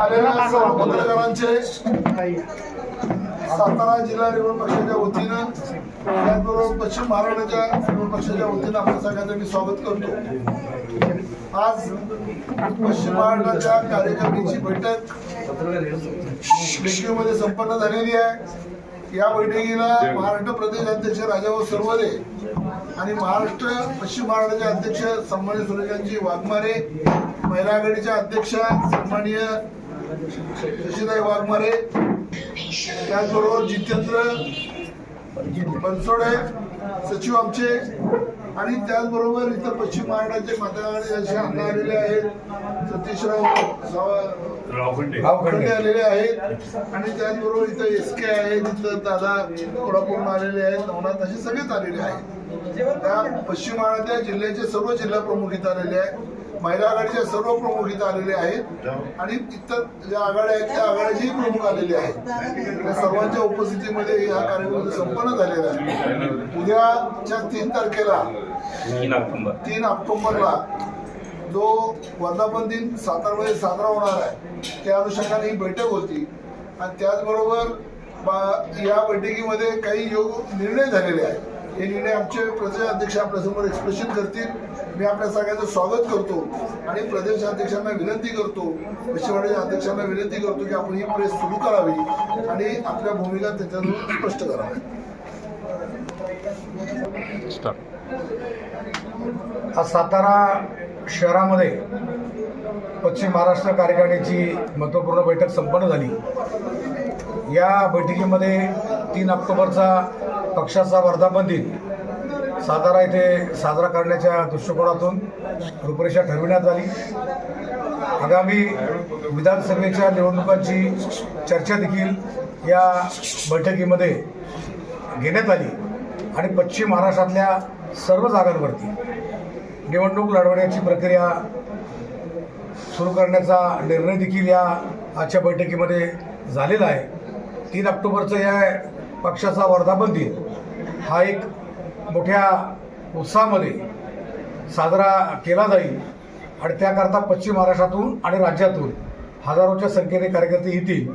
आलेल्या पत्रकारांचे सातारा जिल्हा निवडणूक पक्षाच्या वतीनं त्याचबरोबर पश्चिम महाराष्ट्राच्या निवडणूक पक्षाच्या वतीनं आपल्या सगळ्यांचं मी स्वागत करतो. आज पश्चिम महाराष्ट्राच्या कार्यकारिणीची बैठक बेंगळुरूमध्ये संपन्न झालेली आहे. या बैठकीला महाराष्ट्र प्रदेश अध्यक्ष राजाभाऊ सरवदे आणि महाराष्ट्र पश्चिम महाराष्ट्राचे अध्यक्ष सन्मान्य सुरेशांची वाघमारे महिला आघाडीच्या अध्यक्षा सन्माननीय शशीताई वाघमारे त्याचबरोबर जितेंद्र बनसोडे सचिव आमचे आणि त्याचबरोबर इथं पश्चिम महाराष्ट्राचे मतदारांचे असे अण्णा आलेले आहेत. सतीशराव गावखंडे आलेले आहेत. आणि त्याचबरोबर इथं एस के आहेत इथं दादा कोल्हापूरून आलेले आहेत नवनाथ असे सगळेच आलेले आहेत. त्या पश्चिम महाराष्ट्र जिल्ह्याचे सर्व जिल्हा प्रमुख इथं आलेले आहेत. महिला आघाडीचे सर्व प्रमुख इथं आलेले आहेत. आणि इतर ज्या आघाड्या आहेत त्या आघाड्याचेही प्रमुख आलेले आहेत. या सर्वांच्या उपस्थितीमध्ये हा कार्यक्रम संपन्न झालेला आहे. उद्याच्या तीन तारखेला तीन ऑक्टोबर. तीन ऑक्टोबरला जो वर्धापन दिन सातारमध्ये साजरा होणार आहे त्या अनुषंगाने ही बैठक होती. आणि त्याचबरोबर बा- या बैठकीमध्ये काही योग निर्णय झालेले आहेत. हे निर्णय आमचे प्रदेश अध्यक्ष आपल्यासमोर एक्सप्रेशन करतील. मी आपल्या सगळ्यांचं स्वागत करतो आणि प्रदेश अध्यक्षांना विनंती करतो विश्ववाडीच्या अध्यक्षांना विनंती करतो की आपण ही प्रेस सुरू करावी आणि आपल्या भूमिका त्याच्यातून स्पष्ट कराव्या सातारा शहरामध्ये पश्चिम महाराष्ट्र कार्यकारिणीची महत्त्वपूर्ण बैठक संपन्न झाली. या बैठकीमध्ये तीन ऑक्टोबरचा पक्षाचा वर्धापन दिन सातारा येथे साजरा करण्याच्या दृष्टिकोनातून रूपरेषा ठरविण्यात आली. आगामी विधानसभेच्या निवडणुकांची चर्चा देखील या बैठकीमध्ये घेण्यात आली आणि पश्चिम महाराष्ट्रातल्या सर्व जागांवरती निवडणूक लढवण्याची प्रक्रिया सुरू करण्याचा निर्णय देखील या आजच्या बैठकीमध्ये झालेला आहे. तीन ऑक्टोबरचं या पक्षाचा वर्धापन दिन हा एक मोठ्या उत्साहामध्ये साजरा केला जाईल आणि त्याकरता पश्चिम महाराष्ट्रातून आणि राज्यातून हजारोच्या संख्येने कार्यकर्ते येतील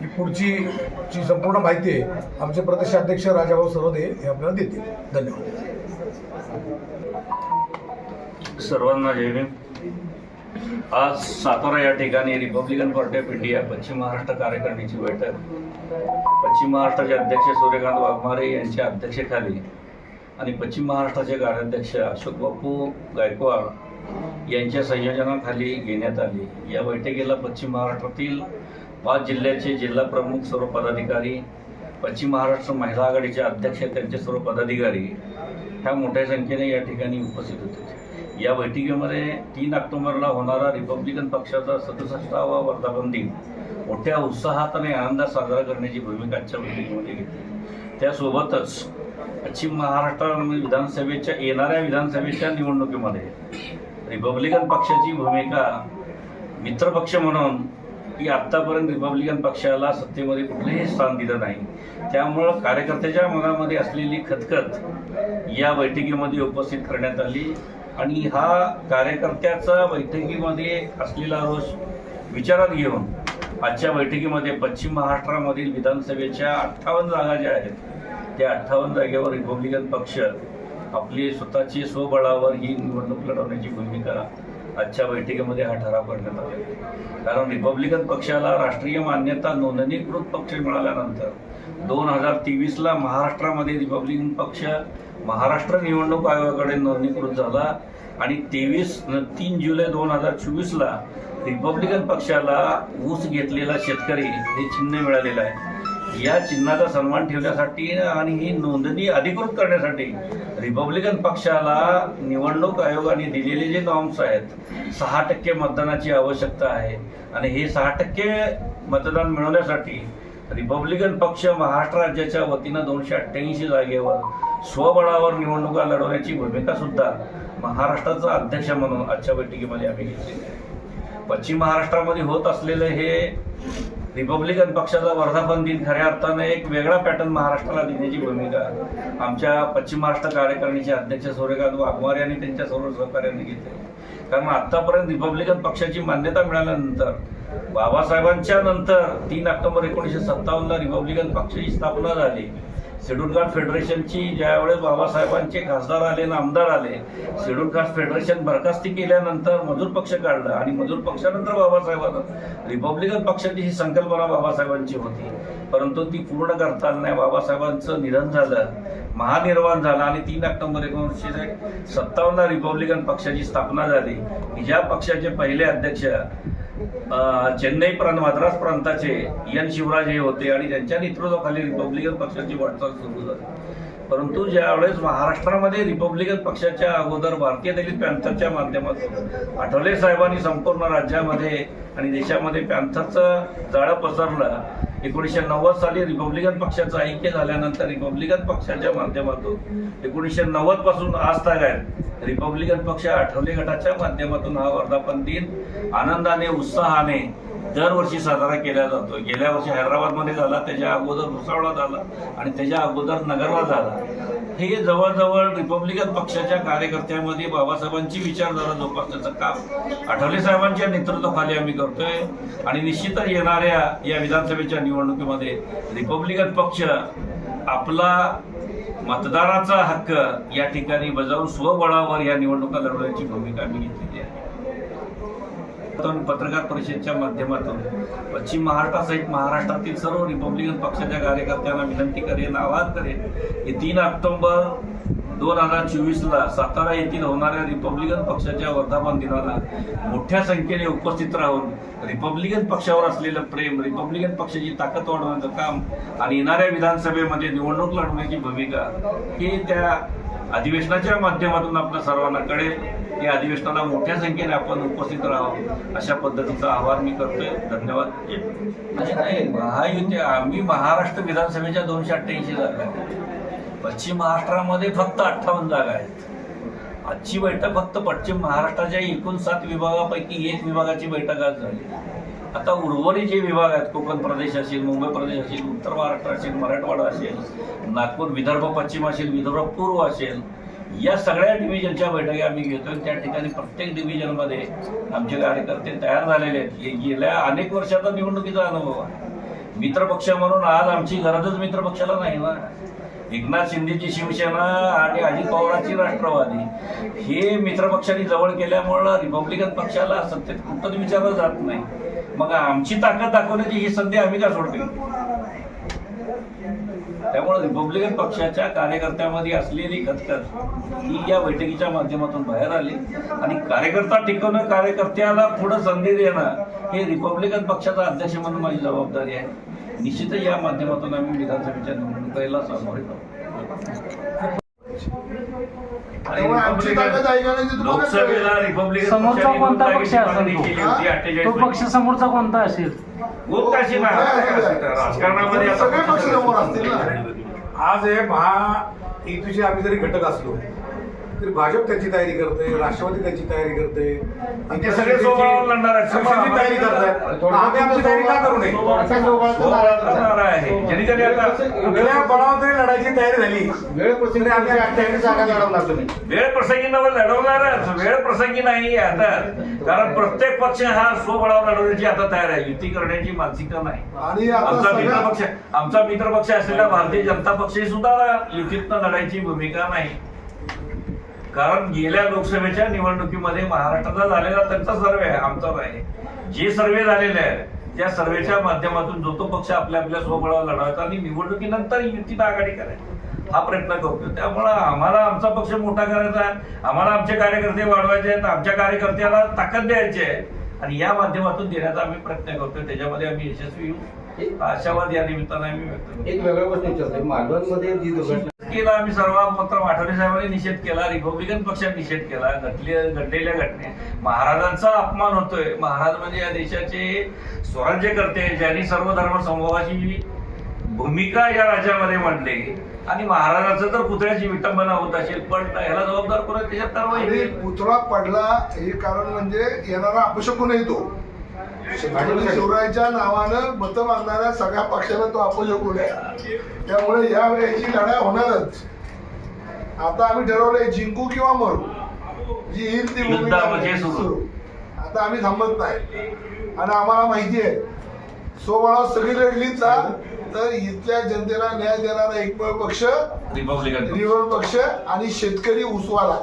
ही पुढची जी संपूर्ण माहिती आहे आमचे प्रदेशाध्यक्ष राजाभाऊ सरोदे हे आपल्याला देतील. धन्यवाद. सर्वांना जय भीम. आज सातारा या ठिकाणी रिपब्लिकन पार्टी ऑफ इंडिया पश्चिम महाराष्ट्र कार्यकारिणीची बैठक. पश्चिम महाराष्ट्राचे अध्यक्ष सूर्यकांत वाघमारे यांच्या अध्यक्षतेखाली आणि पश्चिम महाराष्ट्राचे कार्याध्यक्ष अशोक बापू गायकवाड यांच्या संयोजनाखाली घेण्यात आली. या बैठकीला पश्चिम महाराष्ट्रातील पाच जिल्ह्याचे जिल्हा प्रमुख सर्व पदाधिकारी पश्चिम महाराष्ट्र महिला आघाडीचे अध्यक्ष त्यांचे सर्व पदाधिकारी ह्या मोठ्या संख्येने या ठिकाणी उपस्थित होते. या बैठकीमध्ये तीन ऑक्टोबरला होणारा रिपब्लिकन पक्षाचा सदुसष्टावा वर्धापन दिन मोठ्या उत्साहात आणि आनंदात साजरा करण्याची भूमिका आजच्या बैठकीमध्ये घेतली. त्यासोबतच पश्चिम महाराष्ट्र विधानसभेच्या येणाऱ्या विधानसभेच्या निवडणुकीमध्ये रिपब्लिकन पक्षाची भूमिका मित्रपक्ष म्हणून की आत्तापर्यंत रिपब्लिकन पक्षाला सत्तेमध्ये कुठलंही स्थान दिलं नाही. त्यामुळं कार्यकर्त्याच्या मनामध्ये असलेली खतखत या बैठकीमध्ये उपस्थित करण्यात आली. आणि हा कार्यकर्त्याचा बैठकीमध्ये असलेला रोष विचारात घेऊन आजच्या बैठकीमध्ये पश्चिम महाराष्ट्रामधील विधानसभेच्या अठ्ठावन्न जागा ज्या आहेत त्या अठ्ठावन्न जागेवर रिपब्लिकन पक्ष आपली स्वतःची स्वबळावर ही निवडणूक लढवण्याची भूमिका आजच्या बैठकीमध्ये हा ठराव करण्यात आला. कारण रिपब्लिकन पक्षाला राष्ट्रीय मान्यता नोंदणीकृत पक्ष मिळाल्यानंतर दोन हजार तेवीसला महाराष्ट्रामध्ये रिपब्लिकन पक्ष महाराष्ट्र निवडणूक आयोगाकडे नोंदणीकृत झाला. आणि तेवीस तीन जुलै दोन हजार चोवीसला रिपब्लिकन पक्षाला ऊस घेतलेला शेतकरी हे चिन्ह मिळालेलं आहे. या चिन्हाचा सन्मान ठेवण्यासाठी आणि ही नोंदणी अधिकृत करण्यासाठी रिपब्लिकन पक्षाला निवडणूक आयोगाने दिलेले जे नॉर्म्स आहेत सहा टक्के मतदानाची आवश्यकता आहे. आणि हे सहा टक्के मतदान मिळवण्यासाठी रिपब्लिकन पक्ष महाराष्ट्र राज्याच्या वतीनं दोनशे अठ्ठ्याऐंशी जागेवर स्वबळावर निवडणुका लढवण्याची भूमिका सुद्धा महाराष्ट्राचा अध्यक्ष म्हणून आजच्या बैठकीमध्ये आम्ही घेतलेली आहे. पश्चिम महाराष्ट्रामध्ये होत असलेलं हे रिपब्लिकन पक्षाचा वर्धापन दिन खऱ्या अर्थानं एक वेगळा पॅटर्न महाराष्ट्राला देण्याची भूमिका आमच्या पश्चिम महाराष्ट्र कार्यकारिणीचे अध्यक्ष सूर्यकांत वाघमारे यांनी त्यांच्या सर्व सहकार्याने घेतले कारण आतापर्यंत रिपब्लिकन पक्षाची मान्यता मिळाल्यानंतर बाबासाहेबांच्या नंतर तीन ऑक्टोबर एकोणीसशे सत्तावन्नला रिपब्लिकन पक्षाची स्थापना झाली. शेड्यूल कास्ट फेडरेशनची ज्यावेळेस बाबासाहेबांचे खासदार आले आणि आमदार आले शेड्यूल कास्ट फेडरेशन बरखास्ती केल्यानंतर मजूर पक्ष काढला आणि मजूर पक्षानंतर बाबासाहेबांना रिपब्लिकन पक्षाची ही संकल्पना बाबासाहेबांची होती. परंतु ती पूर्ण करताना बाबासाहेबांचं निधन झालं महानिर्वाण झाला आणि तीन ऑक्टोबर एकोणीसशे सत्तावन्नला रिपब्लिकन पक्षाची स्थापना झाली. ज्या पक्षाचे पहिले अध्यक्ष चेन्नई प्रांत मद्रास प्रांताचे एन शिवराज हे होते आणि त्यांच्या नेतृत्वाखाली रिपब्लिकन पक्षाची वाटचाल सुरू झाली. परंतु ज्यावेळेस महाराष्ट्रामध्ये रिपब्लिकन पक्षाच्या अगोदर भारतीय दलित पॅन्थरच्या माध्यमातून आठवले साहेबांनी संपूर्ण राज्यामध्ये आणि देशामध्ये पॅन्थरचं जाळं पसरलं एकोणीसशे नव्वद साली रिपब्लिकन पक्षाचं ऐक्य झाल्यानंतर रिपब्लिकन पक्षाच्या माध्यमातून एकोणीसशे नव्वदपासून आज तागायत रिपब्लिकन पक्ष आठवले गटाच्या माध्यमातून हा वर्धापन दिन आनंदाने उत्साहाने दरवर्षी साजरा केला जातो. गेल्या वर्षी हैदराबादमध्ये झाला त्याच्या अगोदर भुसावळा झाला आणि त्याच्या अगोदर नगरला झाला. हे जवळजवळ रिपब्लिकन पक्षाच्या कार्यकर्त्यामध्ये बाबासाहेबांची विचारधारा जोपासण्याचं काम आठवले साहेबांच्या नेतृत्वाखाली आम्ही करतोय. आणि निश्चितच येणाऱ्या या विधानसभेच्या निवडणुकीमध्ये रिपब्लिकन पक्ष आपला मतदाराचा हक्क या ठिकाणी बजावून स्वबळावर या निवडणुका लढवण्याची भूमिका आम्ही घेतलेली आहे. पत्रकार परिषदेच्या माध्यमातून पश्चिम महाराष्ट्रासहित महाराष्ट्रातील सर्व रिपब्लिकन पक्षाच्या कार्यकर्त्यांना विनंती करेन आवाहन करेन की तीन ऑक्टोबर दोन हजार चोवीसला सातारा येथील होणाऱ्या रिपब्लिकन पक्षाच्या वर्धापन दिनाला मोठ्या संख्येने उपस्थित राहून रिपब्लिकन पक्षावर असलेलं प्रेम रिपब्लिकन पक्षाची ताकद वाढवण्याचं काम आणि येणाऱ्या विधानसभेमध्ये निवडणूक लढवण्याची भूमिका ही त्या अधिवेशनाच्या माध्यमातून आपल्या सर्वांना कळेल या अधिवेशनाला मोठ्या संख्येने आपण उपस्थित राहावं अशा पद्धतीचं आवाहन मी करतोय. धन्यवाद. म्हणजे नाही, नाही महायुती आम्ही महाराष्ट्र विधानसभेच्या दोनशे अठ्ठ्याऐंशी जागा आहेत. पश्चिम महाराष्ट्रामध्ये फक्त अठ्ठावन्न जागा आहेत. आजची बैठक फक्त पश्चिम महाराष्ट्राच्या एकूण सात विभागापैकी एक विभागाची बैठक आज झाली. आता उर्वरित जे विभाग आहेत कोकण प्रदेश असेल मुंबई प्रदेश असेल उत्तर महाराष्ट्र असेल मराठवाडा असेल नागपूर विदर्भ पश्चिम असेल विदर्भ पूर्व असेल या सगळ्या डिव्हिजनच्या बैठकी आम्ही घेतोय. त्या ठिकाणी प्रत्येक डिव्हिजनमध्ये आमचे कार्यकर्ते तयार झालेले आहेत. गेल्या अनेक वर्षाचा निवडणुकीचा अनुभव आहे. मित्रपक्ष म्हणून आज आमची गरजच मित्रपक्षाला नाही ना. एकनाथ शिंदेची शिवसेना आणि अजित पवारांची राष्ट्रवादी. हे मित्रपक्षांनी जवळ केल्यामुळं रिपब्लिकन पक्षाला सत्तेत कुठंच विचारलं जात नाही. मग आमची ताकद दाखवण्याची ही संधी आम्ही का सोडली? त्यामुळे रिपब्लिकन पक्षाच्या कार्यकर्त्यामध्ये असलेली खतखत ही या बैठकीच्या माध्यमातून बाहेर आली. आणि कार्यकर्ता टिकवणं कार्यकर्त्याला पुढे संधी देणं हे रिपब्लिकन पक्षाचा अध्यक्ष म्हणून माझी जबाबदारी आहे. निश्चितच या माध्यमातून आम्ही विधानसभेच्या निवडणुकीला सामोरे जाऊ. आमची ताकद रिपब्लिकन ऐकायला तुम्हाला लोकसभेला. रिपब्लिकन समोरचा पक्षाने कोणता पक्ष असेल तो? केली होती हा? 48 तो पैकी. पक्ष समोरचा कोणता असेल राजकारणामध्ये आता सगळे पक्ष समोर असतील ना. आज हे महायुतीचे आम्ही जरी घटक असलो तरी भाजप त्याची तयारी करते राष्ट्रवादी त्याची तयारी करते. आणि ते सगळे सोबत लढणार आहेत. शिवसेनेची तयारी करतायत. आम्ही आमची तयारी का करू नये? लढणार आहे ज्यांनी ज्यांनी आता वेगळ्या बळावर जरी लढायची तयारी झाली. वेळ प्रसंगी आम्ही जागा लढवणार तुम्ही. वेळ प्रसंगी नव्हे लढवणारच. वेळ प्रसंगी नाही आता. कारण प्रत्येक पक्ष हा स्वबळावर लढवण्याची आता तयार आहे. युती करण्याची मानसिकता नाही. आणि आमचा मित्र पक्ष आमचा मित्र पक्ष असलेला भारतीय जनता पक्ष सुद्धा युतीतनं लढायची भूमिका नाही. कारण गेल्या लोकसभेच्या निवडणुकीमध्ये महाराष्ट्राचा झालेला त्यांचा सर्वे आहे आमचा नाही. जे सर्वे झालेले आहेत त्या सर्वेच्या माध्यमातून जो तो पक्ष आपल्या आपल्या स्वबळावर लढवायचा आणि निवडणुकीनंतर युतीत आघाडी करायची. हा प्रयत्न करतो त्यामुळं आम्हाला आमचा पक्ष मोठा करायचा आहे. आम्हाला आमचे कार्यकर्ते वाढवायचे आहेत. आमच्या कार्यकर्त्याला ताकद द्यायची आहे. आणि या माध्यमातून देण्याचा आम्ही प्रयत्न करतोय. त्याच्यामध्ये आम्ही यशस्वी येऊ. आशावाद या निमित्तानं आम्ही व्यक्त करतो. एक वेगळ्या गोष्ट विचारतोय. मालवणमध्ये जी दुर्घटना केला आम्ही सर्व मात्र आठवले साहेबांनी निषेध केला रिपब्लिकन पक्षाने निषेध केला घडले घडलेल्या घटने. महाराजांचा अपमान होतोय. महाराज म्हणजे या देशाचे स्वराज्य करते ज्यांनी सर्व धर्म समूहाची भूमिका या राज्यामध्ये मांडली. आणि महाराजाचं जर पुतळ्याची विटंबना होत असेल पण ह्याला जबाबदार कोण? त्याच्यात कारवाई. पुतळा पडला हे कारण म्हणजे येणारा अपशकून येतो. शिवरायच्या नावानं मत मागणाऱ्या सगळ्या पक्षाला तो अपयोग आहे त्यामुळे या वेळेची लढाई होणारच. आता आम्ही ठरवलंय जिंकू किंवा मरू. जी ही ती आता आम्ही थांबत नाही. आणि आम्हाला माहिती आहे सोबळा सगळी लढली चाल तर इथल्या जनतेला न्याय देणारा एकमेव पक्ष. रिपब्लिकन पक्ष आणि शेतकरी उसवाला.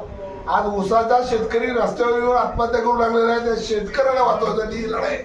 आज ऊसाचा शेतकरी रस्त्यावर येऊन आत्महत्या करू लागलेला आहे. त्या शेतकऱ्याला वाचवण्यासाठी लढाई